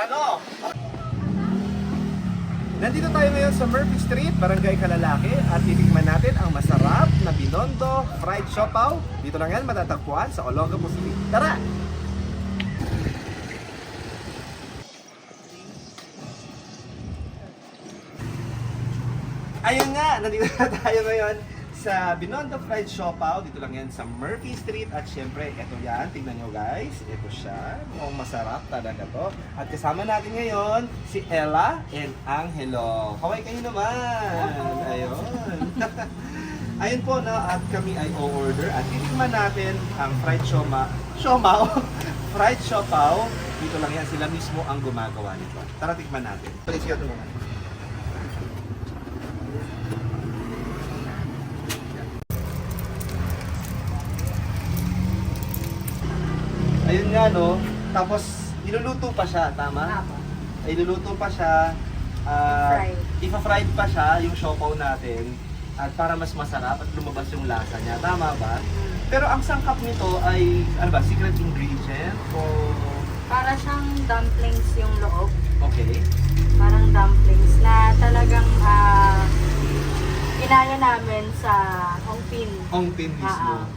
Ano? Nandito tayo ngayon sa Murphy Street, Barangay Kalalaki at titikman natin ang masarap na Binondo Fried Siopaw. Dito lang yan matatagpuan sa Olongapo Street. Tara! Ayun nga, nandito na tayo ngayon sa Binondo Fried Siopaw. Dito lang yan sa Murphy Street. At syempre, eto yan. Tingnan nyo guys. Ito siya. Mukhang masarap talaga to. At kasama natin ngayon si Ella and Angelo. Kaway kayo naman. Ayun. Ayun po na at kami ay o-order at titikman natin ang fried sioma, siomaw, fried siopaw. Dito lang yan, sila mismo ang gumagawa nito. Tara tikman natin. Please muna. Ayun nga no, tapos niluluto pa siya, tama? Tama. Ay niluluto pa siya. ah, Fried. Ipa-fried pa siya yung siopaw natin at para mas masarap at lumabas yung lasa niya. Tama ba? Pero ang sangkap nito ay, ano ba, secret ingredient o... Para siyang dumplings yung loob. Okay. Parang dumplings na talagang ah inaya namin sa Hongpin. Ong pin mismo. Ah,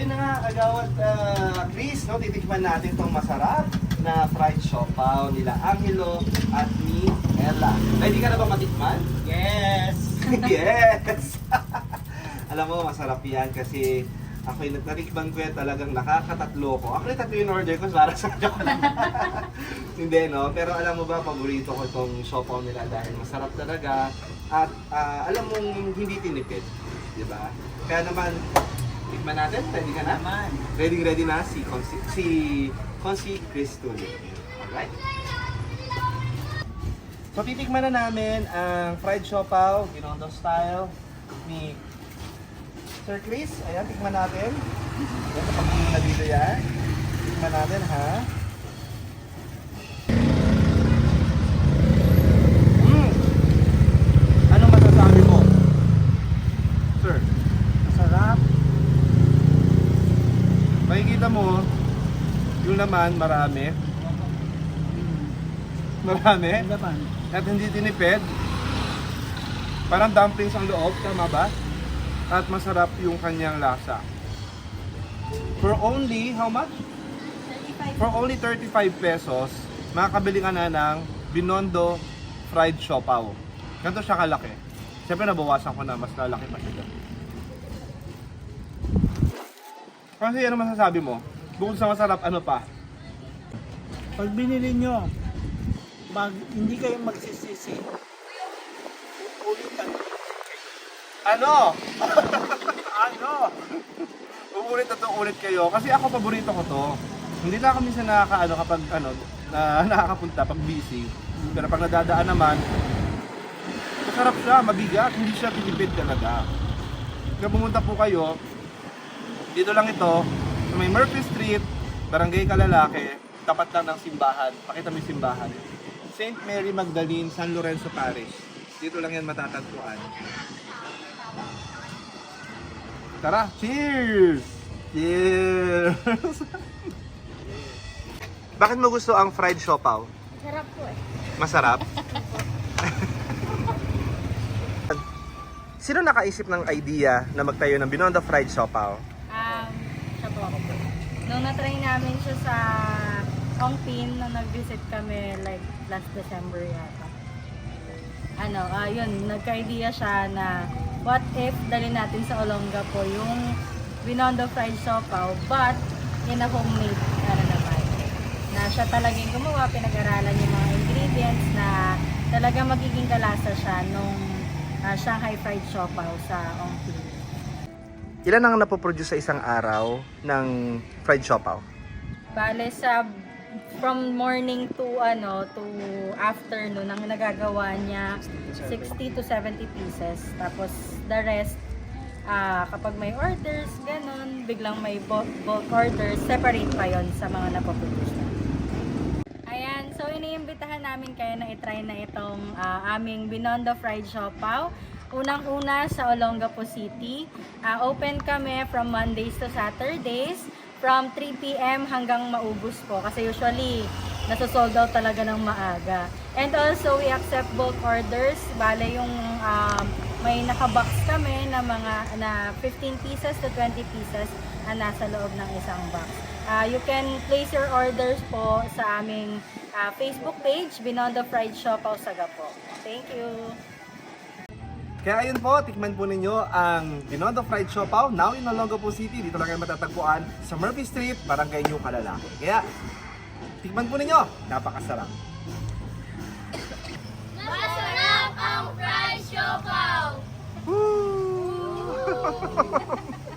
Ayun na nga, agawat uh, Chris, no, titikman natin tong masarap na fried siopaw nila Angelo at ni Ella. Ready ka na ba matikman? Yes! yes! Alam mo, masarap yan kasi ako yung natikman ko yan talagang nakakatatlo ko. Actually, tatlo yung order ko para sa joke lang. Hindi, no? Pero alam mo ba, paborito ko itong siopaw nila dahil masarap talaga at ah, alam mong hindi tinipid. Di ba? Kaya naman, tikman natin. Ready ka na? Naman. Ready ready na si Consi, si Consi Chris Tulio. Alright? So titikman na namin ang fried siopaw, Binondo style ni Sir Chris. Ayan, tikman natin. Ayan, kapag na dito yan. Tikman natin ha. Mm. Ano masasabi mo? Sir? Masarap. Makikita mo, yung laman marami. Marami. Ang laman. At hindi tinipid. Parang dumplings ang loob, tama ba? At masarap yung kanyang lasa. For only, how much? For only 35 pesos, makakabili ka na ng Binondo Fried Siopaw. Ganito siya kalaki. Siyempre nabawasan ko na, mas lalaki pa siya. Kasi ano masasabi mo? Bukod sa masarap, ano pa? Pag binili nyo, mag, hindi kayo magsisisi. Ulitan nyo. Ano? ano? Uulit na to ulit kayo. Kasi ako paborito ko to. Hindi na ako minsan nakakaano kapag ano, na, nakakapunta pag busy. Pero pag nadadaan naman, masarap siya, mabigat, hindi siya tinipid talaga. Kaya pumunta po kayo, dito lang ito, sa may Murphy Street, Barangay Kalalake, tapat lang ng simbahan. Pakita mo yung simbahan. St. Mary Magdalene, San Lorenzo Parish. Dito lang yan matatagpuan. Tara, cheers! Cheers! Bakit mo gusto ang fried siopaw? Sarap po eh. Masarap? Sino nakaisip ng idea na magtayo ng Binondo Fried Siopaw? Um, siya po ako po. Nung na-try namin siya sa Hongpin, nung nag-visit kami like last December yata. Ano, ah yun, nagka-idea siya na what if dali natin sa Olonga po yung Binondo fried siopaw but in a homemade ano naman. Na siya talagang gumawa, pinag-aralan yung mga ingredients na talaga magiging kalasa siya nung ah, Shanghai fried siopaw sa Hongpin. Ilan ang napoproduce sa isang araw ng fried siopaw? Bale sa from morning to ano to afternoon ang nagagawa niya 60 to 70 pieces. Tapos the rest ah kapag may orders, ganun, biglang may bulk, bulk orders, separate pa yon sa mga napoproduce na. Ayan, so iniimbitahan namin kayo na itry na itong ah, aming Binondo Fried Siopaw. Unang-una sa Olongapo City. Ah, open kami from Mondays to Saturdays from 3 p.m. hanggang maubos po kasi usually nasa-sold out talaga ng maaga. And also we accept bulk orders. Bale yung um, may nakabox kami na mga na 15 pieces to 20 pieces na nasa loob ng isang box. Ah, you can place your orders po sa aming ah, Facebook page, Binondo Fried Shop, Pausaga po. Thank you! Kaya ayun po, tikman po ninyo ang Binondo Fried Siopaw, now in Olongapo City. Dito lang kayo matatagpuan sa Murphy Street, Barangay New Kalalaki. Kaya, tikman po ninyo, napakasarap. Masarap ang fried siopaw! Woo!